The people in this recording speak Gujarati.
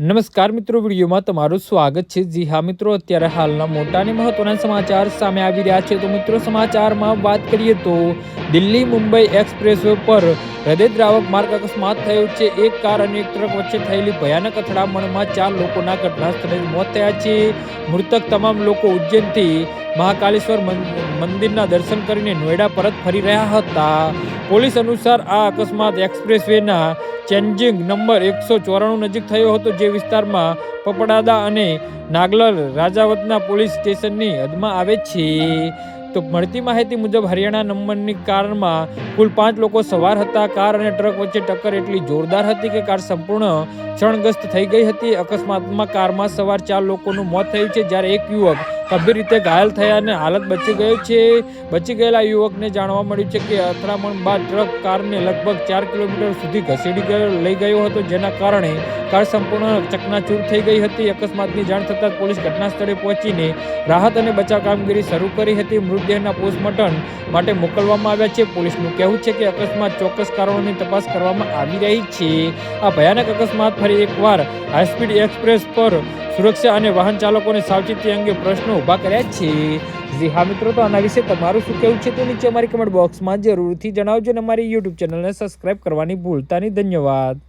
નમસ્કાર મિત્રો, વિડીયોમાં તમારું સ્વાગત છે. જી હા મિત્રો, અત્યારે હાલના મોટા અને મહત્વના સમાચાર સામે આવી રહ્યા છે. તો મિત્રો, સમાચારમાં વાત કરીએ તો દિલ્હી મુંબઈ એક્સપ્રેસ પર હૃદયદ્રાવક માર્ગ અકસ્માત થયો છે. એક કાર અને એક ટ્રક વચ્ચે થયેલી ભયાનક અથડામણમાં ચાર લોકોના ઘટના સ્થળે મોત થયા છે. મૃતક તમામ લોકો ઉજ્જૈનથી મહાકાલેશ્વર મંદિરના દર્શન કરીને નોઈડા પરત ફરી રહ્યા હતા. પોલીસ અનુસાર આ અકસ્માત એક્સપ્રેસ વેના ચેન્જિંગ નંબર એકસો ચોરાણું નજીક થયો હતો, જે વિસ્તારમાં પપડાદા અને નાગલર રાજાવતના પોલીસ સ્ટેશનની હદમાં આવે છે. તો મળતી માહિતી મુજબ હરિયાણા નંબરની કારમાં કુલ પાંચ લોકો સવાર હતા. કાર અને ટ્રક વચ્ચે ટક્કર એટલી જોરદાર હતી કે કાર સંપૂર્ણ ક્ષણગ્રસ્ત થઈ ગઈ હતી. અકસ્માતમાં કારમાં સવાર ચાર લોકોનું મોત થયું છે. જ્યારે એક યુવક ગંભીર રીતે ઘાયલ થયા અને હાલત બચી ગયો છે. બચી ગયેલા યુવકને જાણવા મળ્યું છે કે અથડામણ બાદ ટ્રક કારને લગભગ ચાર કિલોમીટર સુધી ઘસેડી ગયો, લઈ ગયો હતો, જેના કારણે કાર સંપૂર્ણ ચકનાચૂર થઈ ગઈ હતી. અકસ્માતની જાણ થતાં પોલીસ ઘટના સ્થળે પહોંચીને રાહત અને બચાવ કામગીરી શરૂ કરી હતી. મૃતદેહના પોસ્ટમોર્ટમ માટે મોકલવામાં આવ્યા છે. પોલીસનું કહેવું છે કે અકસ્માત ચોક્કસ કારણોની તપાસ કરવામાં આવી રહી છે. આ ભયાનક અકસ્માત ફરી એકવાર હાઈસ્પીડ એક્સપ્રેસ પર સુરક્ષા અને વાહન ચાલકોને સાવચેતી અંગે પ્રશ્નો ઊભા કર્યા છે. જી હા મિત્રો, તો આના વિશે તમારું શું કહેવું છે તો નીચે અમારી કમેન્ટ બોક્સમાં જરૂરથી જણાવજો અને અમારી યુટ્યુબ ચેનલને સબસ્ક્રાઈબ કરવાની ભૂલતા નહીં ધન્યવાદ.